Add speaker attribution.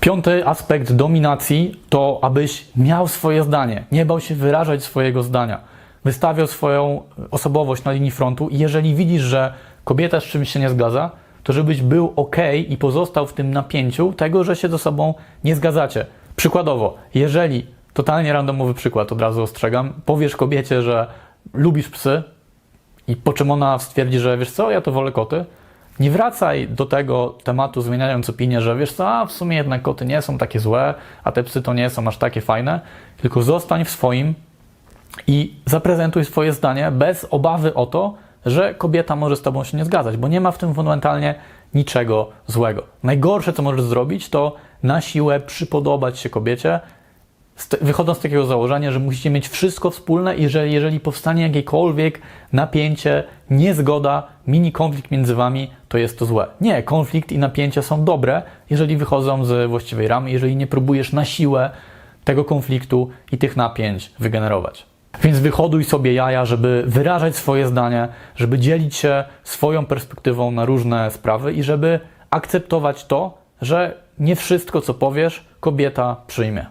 Speaker 1: Piąty aspekt dominacji to, abyś miał swoje zdanie, nie bał się wyrażać swojego zdania, wystawiał swoją osobowość na linii frontu i jeżeli widzisz, że kobieta z czymś się nie zgadza, to żebyś był ok i pozostał w tym napięciu tego, że się ze sobą nie zgadzacie. Przykładowo, jeżeli, totalnie randomowy przykład, od razu ostrzegam, powiesz kobiecie, że lubisz psy i po czym ona stwierdzi, że wiesz co, ja to wolę koty, nie wracaj do tego tematu zmieniając opinię, że wiesz co, a w sumie jednak koty nie są takie złe, a te psy to nie są aż takie fajne, tylko zostań w swoim i zaprezentuj swoje zdanie bez obawy o to, że kobieta może z tobą się nie zgadzać, bo nie ma w tym fundamentalnie niczego złego. Najgorsze, co możesz zrobić, to na siłę przypodobać się kobiecie, wychodząc z takiego założenia, że musicie mieć wszystko wspólne i że jeżeli powstanie jakiekolwiek napięcie, niezgoda, mini konflikt między wami, to jest to złe. Nie, konflikt i napięcie są dobre, jeżeli wychodzą z właściwej ramy, jeżeli nie próbujesz na siłę tego konfliktu i tych napięć wygenerować. Więc wyhoduj sobie jaja, żeby wyrażać swoje zdanie, żeby dzielić się swoją perspektywą na różne sprawy i żeby akceptować to, że nie wszystko, co powiesz, kobieta przyjmie.